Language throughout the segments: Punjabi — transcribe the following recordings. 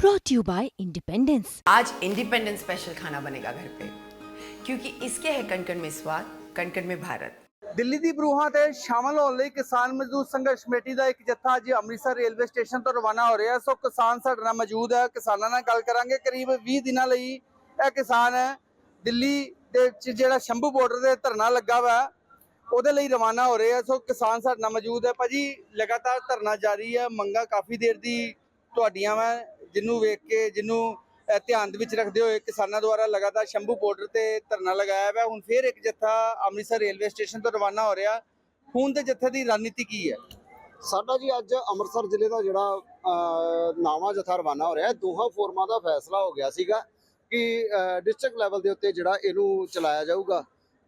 brought to you by Independence. आज इंडिपेंडेंस स्पेशल खाना बनेगा घर पे क्योंकि इसके है कणकण में स्वाद कणकण में भारत ਦਿੱਲੀ ਦੀ ਬਰੂਹਾਂ ਤੇ ਸ਼ਾਮਲ ਹੋਣ ਲਈ ਕਿਸਾਨ ਮਜ਼ਦੂਰ ਸੰਘਰਸ਼ ਕਮੇਟੀ ਦਾ ਇੱਕ ਜੱਥਾ ਅੱਜ ਅੰਮ੍ਰਿਤਸਰ ਰੇਲਵੇ ਸਟੇਸ਼ਨ ਤੋਂ ਰਵਾਨਾ ਹੋ ਰਿਹਾ ਸੋ ਕਿਸਾਨ ਸਾਡੇ ਨਾਲ ਮੌਜੂਦ ਹੈ ਕਿਸਾਨਾਂ ਨਾਲ ਗੱਲ ਕਰਾਂਗੇ ਕਰੀਬ 20 ਦਿਨਾਂ ਲਈ ਇਹ ਕਿਸਾਨ ਦਿੱਲੀ ਦੇ ਵਿੱਚ ਜਿਹੜਾ ਸ਼ੰਭੂ ਬਾਰਡਰ ਦੇ ਧਰਨਾ ਲੱਗਾ ਵਾ ਉਹਦੇ ਲਈ ਰਵਾਨਾ ਹੋ ਰਹੇ ਆ ਸੋ ਕਿਸਾਨ ਸਾਡੇ ਨਾਲ ਮੌਜੂਦ ਹੈ ਭਾਜੀ ਲਗਾਤਾਰ ਧਰਨਾ ਜਾਰੀ ਹੈ ਮੰਗਾ ਕਾਫੀ ਦੇਰ ਦੀ ਤੁਹਾਡੀਆਂ ਵਾ ਜਿਹਨੂੰ ਵੇਖ ਕੇ ਜਿਹਨੂੰ ਧਿਆਨ ਦੇ ਵਿੱਚ ਰੱਖਦੇ ਹੋਏ ਕਿਸਾਨਾਂ ਦੁਆਰਾ ਲਗਾਤਾਰ ਸ਼ੰਭੂ ਬਾਰਡਰ ਤੇ ਧਰਨਾ ਲਗਾਇਆ ਹੋਇਆ ਹੁਣ ਫਿਰ ਇੱਕ ਜੱਥਾ ਅੰਮ੍ਰਿਤਸਰ ਰੇਲਵੇ ਸਟੇਸ਼ਨ ਤੋਂ ਰਵਾਨਾ ਹੋ ਰਿਹਾ। ਹੁਣ ਦੇ ਜੱਥੇ ਦੀ ਰਣਨੀਤੀ ਕੀ ਹੈ? ਸਾਡਾ ਜੀ ਅੱਜ ਅੰਮ੍ਰਿਤਸਰ ਜ਼ਿਲ੍ਹੇ ਦਾ ਜਿਹੜਾ ਅਹ, ਨਾਵਾਂ ਜਥਾ ਰਵਾਨਾ ਹੋ ਰਿਹਾ ਹੈ। ਦੋਹਾਂ ਫੋਰਮਾਂ ਦਾ ਫੈਸਲਾ ਹੋ ਗਿਆ ਸੀਗਾ ਕਿ ਡਿਸਟ੍ਰਿਕਟ ਲੈਵਲ ਦੇ ਉੱਤੇ ਜਿਹੜਾ ਇਹਨੂੰ ਚਲਾਇਆ ਜਾਊਗਾ।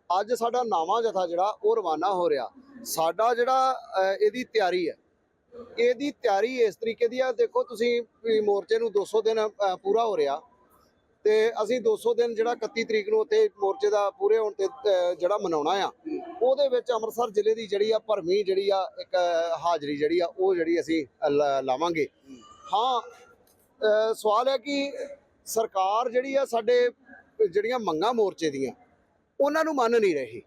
ਅੱਜ ਸਾਡਾ ਨਾਵਾਂ ਜਥਾ ਜਿਹੜਾ ਉਹ ਰਵਾਨਾ ਹੋ ਰਿਹਾ। ਸਾਡਾ ਜਿਹੜਾ ਇਹਦੀ ਤਿਆਰੀ ਹੈ ਇਹਦੀ ਤਿਆਰੀ ਇਸ ਤਰੀਕੇ ਦੀ ਆ। ਦੇਖੋ ਤੁਸੀਂ ਮੋਰਚੇ ਨੂੰ 200 ਦਿਨ ਪੂਰਾ ਹੋ ਰਿਹਾ। ਤੇ ਅਸੀਂ 200 ਦਿਨ ਜਿਹੜਾ 31 ਤਰੀਕ ਨੂੰ ਉੱਥੇ ਮੋਰਚੇ ਦਾ ਪੂਰੇ ਹੋਣ ਤੇ ਜਿਹੜਾ ਮਨਾਉਣਾ ਆ ਉਹਦੇ ਵਿੱਚ ਅੰਮ੍ਰਿਤਸਰ ਜ਼ਿਲ੍ਹੇ ਦੀ ਜਿਹੜੀ ਆ ਭਰਵੀਂ ਜਿਹੜੀ ਆ ਇੱਕ ਹਾਜ਼ਰੀ ਜਿਹੜੀ ਆ ਉਹ ਜਿਹੜੀ ਅਸੀਂ ਅਹ, ਲਾ- ਲਾਵਾਂਗੇ। ਹਾਂ ਸਵਾਲ ਹੈ ਕਿ ਸਰਕਾਰ ਜਿਹੜੀ ਆ ਸਾਡੇ ਜਿਹੜੀਆਂ ਮੰਗਾਂ ਮੋਰਚੇ ਦੀਆਂ ਉਹਨਾਂ ਨੂੰ ਮੰਨ ਨਹੀਂ ਰਹੀ।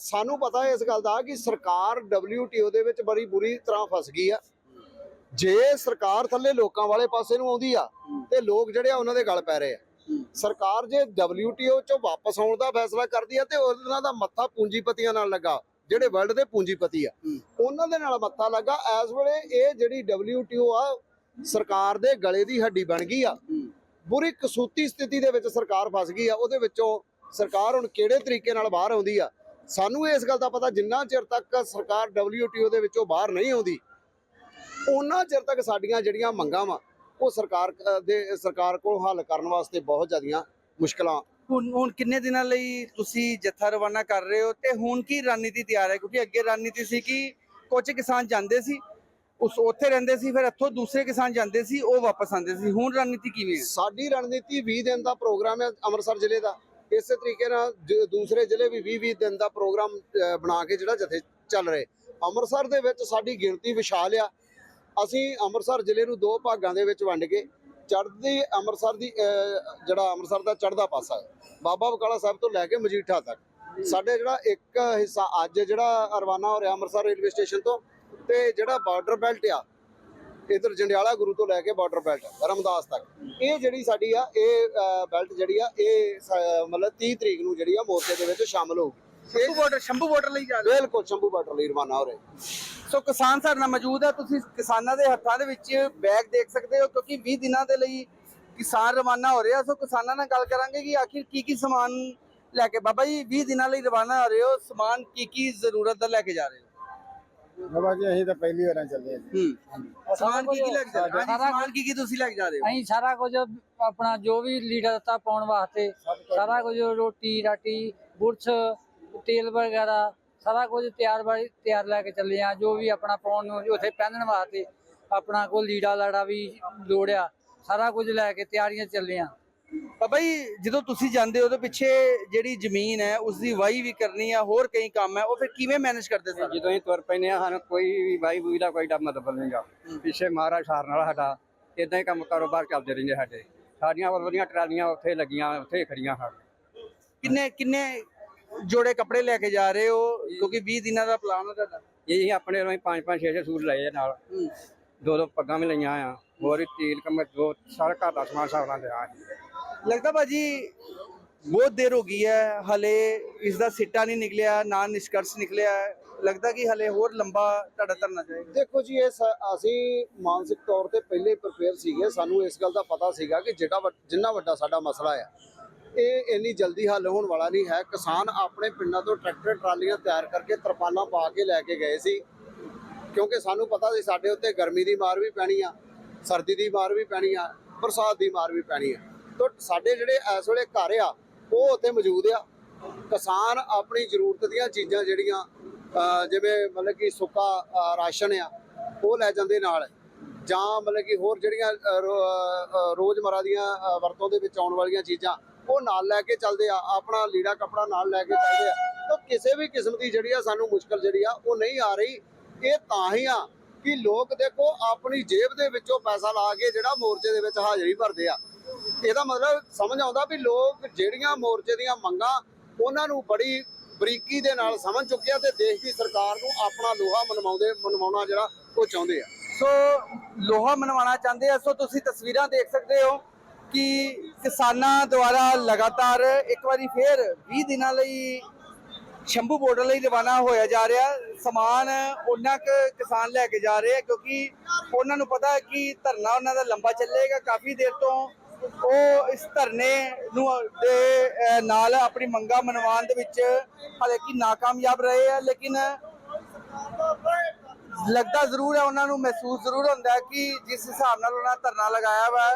ਸਾਨੂੰ ਪਤਾ ਹੈ ਇਸ ਗੱਲ ਦਾ ਕਿ ਸਰਕਾਰ WTO ਦੇ ਵਿੱਚ ਬੜੀ ਬੁਰੀ ਤਰ੍ਹਾਂ ਫਸ ਗਈ ਆ। ਜੇ ਸਰਕਾਰ ਥੱਲੇ ਲੋਕਾਂ ਵਾਲੇ ਪਾਸੇ ਨੂੰ ਆਉਂਦੀ ਆ ਤੇ ਲੋਕ ਜਿਹੜੇ ਆ ਉਹਨਾਂ ਦੇ ਗਲ ਪੈ ਰਹੇ ਆ। ਸਰਕਾਰ ਜੇ WTO ਚੋਂ ਵਾਪਸ ਆਉਣ ਦਾ ਫੈਸਲਾ ਕਰਦੀ ਆ ਤੇ ਉਹਨਾਂ ਦਾ ਮੱਥਾ ਪੂੰਜੀਪਤੀਆਂ ਨਾਲ ਲੱਗਾ ਜਿਹੜੇ ਵਰਲਡ ਦੇ ਪੂੰਜੀਪਤੀ ਆ। ਉਹਨਾਂ ਦੇ ਨਾਲ ਮੱਥਾ ਲੱਗਾ ਇਸ ਵੇਲੇ ਇਹ ਜਿਹੜੀ WTO ਆ ਸਰਕਾਰ ਦੇ ਗਲੇ ਦੀ ਹੱਡੀ ਬਣ ਗਈ ਆ। ਬੁਰੀ ਕਸੂਤੀ ਸਥਿਤੀ ਦੇ ਵਿੱਚ ਸਰਕਾਰ ਫਸ ਗਈ ਆ ਉਹਦੇ ਵਿੱਚੋਂ ਸਰਕਾਰ ਹੁਣ ਕਿਹੜੇ ਤਰੀਕੇ ਨਾਲ ਬਾਹਰ ਆਉਂਦੀ ਆ ਸਾਨੂੰ ਇਸ ਗੱਲ ਦਾ ਪਤਾ ਜਿੰਨਾ ਚਿਰ ਤੱਕ ਸਰਕਾਰ WTO ਦੇ ਵਿੱਚੋਂ ਬਾਹਰ ਨਹੀਂ ਆਉਂਦੀ ਉਹਨਾਂ ਚਿਰ ਤੱਕ ਸਾਡੀਆਂ ਜਿਹੜੀਆਂ ਮੰਗਾਂ ਵਾ ਉਹ ਸਰਕਾਰ ਦੇ ਸਰਕਾਰ ਕੋਲ ਹੱਲ ਕਰਨ ਵਾਸਤੇ ਬਹੁਤ ਜ਼ਿਆਦੀਆਂ ਮੁਸ਼ਕਲਾਂ। ਹੁਣ ਹੁਣ ਕਿੰਨੇ ਦਿਨਾਂ ਲਈ ਤੁਸੀਂ ਜੱਥਾ ਰਵਾਨਾ ਕਰ ਰਹੇ ਹੋ ਤੇ ਹੁਣ ਕੀ ਰਣਨੀਤੀ ਤਿਆਰ ਹੈ? ਕਿਉਂਕਿ ਅੱਗੇ ਰਣਨੀਤੀ ਸੀ ਕਿ ਕੁਝ ਕਿਸਾਨ ਜਾਂਦੇ ਸੀ ਉਸ ਉੱਥੇ ਰਹਿੰਦੇ ਸੀ ਫਿਰ ਇੱਥੋਂ ਦੂਸਰੇ ਕਿਸਾਨ ਜਾਂਦੇ ਸੀ ਉਹ ਵਾਪਸ ਆਉਂਦੇ ਸੀ। ਹੁਣ ਰਣਨੀਤੀ ਕਿਵੇਂ ਹੈ? ਸਾਡੀ ਰਣਨੀਤੀ 20 ਦਿਨ ਦਾ ਪ੍ਰੋਗਰਾਮ ਹੈ ਅੰਮ੍ਰਿਤਸਰ ਜ਼ਿਲ੍ਹੇ ਦਾ। ਇਸੇ ਤਰੀਕੇ ਨਾਲ ਦੂਸਰੇ ਜ਼ਿਲ੍ਹੇ ਵੀ 20 20 ਦਿਨ ਦਾ ਪ੍ਰੋਗਰਾਮ ਬਣਾ ਕੇ ਜਿਹੜਾ ਜਥੇ ਚੱਲ ਰਹੇ। ਅੰਮ੍ਰਿਤਸਰ ਦੇ ਵਿੱਚ ਸਾਡੀ ਗਿਣਤੀ ਵਿਸ਼ਾਲ ਆ। ਅਸੀਂ ਅੰਮ੍ਰਿਤਸਰ ਜ਼ਿਲ੍ਹੇ ਨੂੰ ਦੋ ਭਾਗਾਂ ਦੇ ਵਿੱਚ ਵੰਡ ਕੇ ਚੜ੍ਹਦੀ ਅੰਮ੍ਰਿਤਸਰ ਦੀ ਜਿਹੜਾ ਅੰਮ੍ਰਿਤਸਰ ਦਾ ਚੜ੍ਹਦਾ ਪਾਸਾ ਹੈ, ਬਾਬਾ ਬਕਾਲਾ ਸਾਹਿਬ ਤੋਂ ਲੈ ਕੇ ਮਜੀਠਾ ਤੱਕ। ਸਾਡੇ ਜਿਹੜਾ ਇੱਕ ਹਿੱਸਾ ਅੱਜ ਜਿਹੜਾ ਰਵਾਨਾ ਹੋ ਰਿਹਾ ਅੰਮ੍ਰਿਤਸਰ ਰੇਲਵੇ ਸਟੇਸ਼ਨ ਤੋਂ ਤੇ ਜਿਹੜਾ ਬਾਰਡਰ ਬੈਲਟ ਆ ਇਧਰ ਜੰਡਿਆਲਾ ਗੁਰੂ ਤੋਂ ਲੈ ਕੇ ਬਾਰਡਰ ਬੈਲਟ ਰਮਦਾਸ ਤੱਕ। ਇਹ ਜਿਹੜੀ ਸਾਡੀ ਆ ਇਹ ਬੈਲਟ ਜਿਹੜੀ ਆ ਇਹ ਮਤਲਬ 30 ਤਰੀਕ ਨੂੰ ਜਿਹੜੀ ਆ ਮੋਰਚੇ ਦੇ ਵਿੱਚ ਸ਼ਾਮਲ ਹੋਊਗੀ। ਸ਼ੰਭੂ ਬਾਰਡਰ ਸ਼ੰਭੂ ਬਾਰਡਰ ਲਈ ਜਾ ਰਹੇ। ਬਿਲਕੁਲ ਸ਼ੰਭੂ ਬਾਰਡਰ ਲਈ ਰਵਾਨਾ ਹੋ ਰਹੇ। ਸੋ ਕਿਸਾਨ ਸਾਡੇ ਨਾਲ ਮੌਜੂਦ ਹੈ ਤੁਸੀਂ ਕਿਸਾਨਾਂ ਦੇ ਹੱਥਾਂ ਦੇ ਵਿੱਚ ਬੈਗ ਦੇਖ ਸਕਦੇ ਹੋ ਕਿਉਂਕਿ 20 ਦਿਨਾਂ ਦੇ ਲਈ ਕਿਸਾਨ ਰਵਾਨਾ ਹੋ ਰਿਹਾ ਸੋ ਕਿਸਾਨਾਂ ਨਾਲ ਗੱਲ ਕਰਾਂਗੇ ਕਿ ਆਖਿਰ ਕੀ ਕੀ ਸਮਾਨ ਲੈ ਕੇ ਬਾਬਾ ਜੀ 20 ਦਿਨਾਂ ਲਈ ਰਵਾਨਾ ਹੋ ਰਹੇ ਹੋ ਸਮਾਨ ਕੀ ਕੀ ਜ਼ਰੂਰਤ ਦਾ ਲੈ ਕੇ ਜਾ ਰਹੇ ਹੋ? ਬਾਬਾ ਜੀ ਅਸੀਂ ਤਾਂ ਪਹਿਲੀ ਵਾਰਾਂ ਚੱਲੇ ਹਾਂ ਜੀ। ਹੂੰ। ਸਮਾਨ ਕੀ ਕੀ ਲੈ ਕੇ ਜਾ ਰਹੇ ਹੋ? ਹਾਂਜੀ, ਸਮਾਨ ਕੀ ਕੀ ਤੁਸੀਂ ਲੈ ਕੇ ਜਾ ਰਹੇ ਹੋ? ਅਸੀਂ ਸਾਰਾ ਕੁਝ ਆਪਣਾ ਜੋ ਵੀ ਲੀਡਰ ਦਿੱਤਾ ਪਾਉਣ ਵਾਸਤੇ ਸਾਰਾ ਕੁਝ ਰੋਟੀ ਰਾਟੀ ਬੁਰਸ਼ ਤੇਲ ਵਗੈਰਾ ਸਾਰਾ ਕੁਝ ਤਿਆਰ ਵਾਲੀ ਤਿਆਰ ਲੈ ਕੇ ਚੱਲੇ ਆ ਜੋ ਵੀ ਆਪਣਾ ਪਾਉਣ ਨੂੰ ਉੱਥੇ ਪਹਿਨਣ ਵਾਸਤੇ ਆਪਣਾ ਕੋਈ ਲੀੜਾ ਲਾੜਾ ਵੀ ਲੋੜਿਆ ਸਾਰਾ ਕੁਝ ਲੈ ਕੇ ਤਿਆਰੀਆਂ ਚੱਲੇ ਆ ਬਾਬਾ ਜੀ ਜਦੋਂ ਤੁਸੀਂ ਜਾਂਦੇ ਹੋ ਉਹਦੇ ਪਿੱਛੇ ਜਿਹੜੀ ਜ਼ਮੀਨ ਹੈ ਉਸ ਦੀ ਵਾਹੀ ਵੀ ਕਰਨੀ ਆ ਹੋਰ ਕਈ ਕੰਮ ਹੈ ਉਹ ਫਿਰ ਕਿਵੇਂ ਮੈਨੇਜ ਕਰਦੇ ਸਰ? ਜਦੋਂ ਅਸੀਂ ਤੁਰ ਪੈਨੇ ਆ ਸਾਨੂੰ ਕੋਈ ਵੀ ਬਾਈ ਬੂਈ ਦਾ ਕੋਈ ਮਤਲਬ ਨਹੀਂਗਾ ਪਿੱਛੇ ਮਹਾਰਾਜ ਸਾਰਨ ਵਾਲਾ ਸਾਡਾ ਇਦਾਂ ਹੀ ਕੰਮ ਕਾਰੋਬਾਰ ਚੱਲਦੇ ਰਹਿੰਦੇ ਸਾਡੇ। ਸਾਡੀਆਂ ਵੱਲੋਂ ਟਰਾਲੀਆਂ ਉੱਥੇ ਲੱਗੀਆਂ ਉੱਥੇ ਖੜੀਆਂ ਹਨ। ਕਿੰਨੇ ਕਿੰਨੇ ਜੋੜੇ ਕੱਪੜੇ ਲੈ ਕੇ ਜਾ ਰਹੇ ਹੋ? ਕਿਉਂਕਿ 20 ਦਿਨਾਂ ਦਾ ਪਲਾਨ ਹੈ ਤੁਹਾਡਾ। ਇਹ ਆਪਣੇ ਵੱਲੋਂ ਪੰਜ ਪੰਜ ਛੇ ਛੇ ਸੂਟ ਲਏ ਆ ਨਾਲ। ਦੋ ਦੋ ਪੱਗਾਂ ਵੀ ਲਈਆਂ ਆ। ਹੋਰ ਤੇਲ ਕਮ ਦੋ ਸਾਰਾ ਘਰ ਦਾ ਸਮਾਨ ਸਾਰਾ ਲਿਆ ਲੱਗਦਾ ਭਾਜੀ ਬਹੁਤ ਦੇਰ ਹੋ ਗਈ ਹੈ, ਹਲੇ ਇਸ ਦਾ ਸਿੱਟਾ ਨਹੀਂ ਨਿਕਲਿਆ, ਨਾ ਨਿਸ਼ਕਰਸ਼ ਨਿਕਲਿਆ ਲੱਗਦਾ ਕਿ ਹਲੇ ਹੋਰ ਲੰਬਾ ਤੁਹਾਡਾ ਧਰਨਾ ਜਾਏਗਾ। ਦੇਖੋ ਜੀ, ਇਹ ਸ- ਅਸੀਂ ਮਾਨਸਿਕ ਤੌਰ ਤੇ ਪਹਿਲੇ ਪ੍ਰਪੇਅਰ ਸੀਗੇ। ਸਾਨੂੰ ਇਸ ਗੱਲ ਦਾ ਪਤਾ ਸੀਗਾ ਕਿ ਜਿਹੜਾ ਜਿੰਨਾ ਵੱਡਾ ਸਾਡਾ ਮਸਲਾ ਆ, ਇਹ ਇੰਨੀ ਜਲਦੀ ਹੱਲ ਹੋਣ ਵਾਲਾ ਨਹੀਂ ਹੈ। ਕਿਸਾਨ ਆਪਣੇ ਪਿੰਡਾਂ ਤੋਂ ਟਰੈਕਟਰ, ਟਰਾਲੀਆਂ ਤਿਆਰ ਕਰਕੇ ਤਰਪਾਲਾਂ ਪਾ ਕੇ ਲੈ ਕੇ ਗਏ ਸੀ। ਕਿਉਂਕਿ ਸਾਨੂੰ ਪਤਾ ਸੀ ਸਾਡੇ ਉੱਤੇ ਗਰਮੀ ਦੀ ਮਾਰ ਵੀ ਪੈਣੀ ਆ, ਸਰਦੀ ਦੀ ਮਾਰ ਵੀ ਪੈਣੀ ਆ, ਬਰਸਾਤ ਦੀ ਮਾਰ ਵੀ ਪੈਣੀ ਆ। ਤਾਂ ਸਾਡੇ ਜਿਹੜੇ ਇਸ ਵੇਲੇ ਘਰ ਆ, ਉਹ ਉੱਥੇ ਮੌਜੂਦ ਆ। ਕਿਸਾਨ ਆਪਣੀ ਜ਼ਰੂਰਤ ਦੀਆਂ ਚੀਜ਼ਾਂ ਜਿਹੜੀਆਂ ਜਿਵੇਂ ਮਤਲਬ ਕਿ ਸੁੱਕਾ ਰਾਸ਼ਨ ਆ, ਉਹ ਲੈ ਜਾਂਦੇ ਨਾਲ। ਜਾਂ ਮਤਲਬ ਕਿ ਹੋਰ ਜਿਹੜੀਆਂ ਰੋਜ਼ਮਰਾ ਦੀਆਂ ਵਰਤੋਂ ਦੇ ਵਿੱਚ ਆਉਣ ਵਾਲੀਆਂ ਚੀਜ਼ਾਂ, ਉਹ ਨਾਲ ਲੈ ਕੇ ਚੱਲਦੇ ਆ। ਆਪਣਾ ਲੀੜਾ ਕੱਪੜਾ ਨਾਲ ਲੈ ਕੇ ਚੱਲਦੇ ਆ। ਤਾਂ ਕਿਸੇ ਵੀ ਕਿਸਮ ਦੀ ਜਿਹੜੀ ਆ ਸਾਨੂੰ ਮੁਸ਼ਕਲ ਜਿਹੜੀ ਆ, ਉਹ ਨਹੀਂ ਆ ਰਹੀ। ਇਹ ਤਾਂ ਹੀ ਆ ਕਿ ਲੋਕ ਦੇਖੋ, ਆਪਣੀ ਜੇਬ ਦੇ ਵਿੱਚੋਂ ਪੈਸਾ ਲਾ ਕੇ ਜਿਹੜਾ ਮੋਰਚੇ ਦੇ ਵਿੱਚ ਹਾਜ਼ਰੀ ਭਰਦੇ ਆ। ਇਹਦਾ ਮਤਲਬ ਸਮਝ ਆਉਂਦਾ ਵੀ ਲੋਕ ਜਿਹੜੀਆਂ ਮੋਰਚੇ ਦੀਆਂ ਮੰਗਾਂ ਉਹਨਾਂ ਨੂੰ ਬੜੀ ਬਰੀਕੀ ਦੇ ਨਾਲ ਸਮਝ ਚੁੱਕੇ ਤੇ ਦੇਸ਼ ਦੀ ਸਰਕਾਰ ਨੂੰ ਆਪਣਾ ਲੋਹਾ ਮਨਵਾਉਂਦੇ, ਮਨਵਾਉਣਾ ਜਿਹੜਾ ਉਹ ਚਾਹੁੰਦੇ ਆ। ਸੋ ਲੋਹਾ ਮਨਵਾਉਣਾ ਚਾਹੁੰਦੇ ਆ। ਸੋ ਤੁਸੀਂ ਤਸਵੀਰਾਂ ਦੇਖ ਸਕਦੇ ਹੋ ਕਿ ਕਿਸਾਨਾਂ ਦੁਆਰਾ ਲਗਾਤਾਰ ਇੱਕ ਵਾਰੀ ਫੇਰ 20 ਦਿਨਾਂ ਲਈ ਸ਼ੰਭੂ ਬਾਰਡਰ ਲਈ ਰਵਾਨਾ ਹੋਇਆ ਜਾ ਰਿਹਾ। ਸਮਾਨ ਉਹਨਾਂ ਕੁ ਕਿਸਾਨ ਲੈ ਕੇ ਜਾ ਰਹੇ ਆ ਕਿਉਂਕਿ ਉਹਨਾਂ ਨੂੰ ਪਤਾ ਕਿ ਧਰਨਾ ਉਹਨਾਂ ਦਾ ਲੰਬਾ ਚੱਲੇਗਾ। ਕਾਫੀ ਦੇਰ ਤੋਂ ਉਹ ਇਸ ਧਰਨੇ ਨੂੰ ਦੇ ਨਾਲ ਆਪਣੀ ਮੰਗਾਂ ਮਨਵਾਉਣ ਦੇ ਵਿੱਚ ਹਾਲਾਂਕਿ ਨਾਕਾਮਯਾਬ ਰਹੇ ਆ, ਲੇਕਿਨ ਲੱਗਦਾ ਜ਼ਰੂਰ ਹੈ, ਉਹਨਾਂ ਨੂੰ ਮਹਿਸੂਸ ਜ਼ਰੂਰ ਹੁੰਦਾ ਕਿ ਜਿਸ ਹਿਸਾਬ ਨਾਲ ਉਹਨਾਂ ਧਰਨਾ ਲਗਾਇਆ ਵਾ,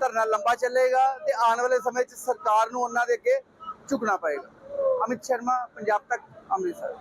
ਧਰਨਾ ਲੰਬਾ ਚੱਲੇਗਾ ਤੇ ਆਉਣ ਵਾਲੇ ਸਮੇਂ 'ਚ ਸਰਕਾਰ ਨੂੰ ਉਹਨਾਂ ਦੇ ਅੱਗੇ ਝੁਕਣਾ ਪਏਗਾ। ਅਮਿਤ ਸ਼ਰਮਾ, ਪੰਜਾਬ ਤੱਕ, ਅੰਮ੍ਰਿਤਸਰ।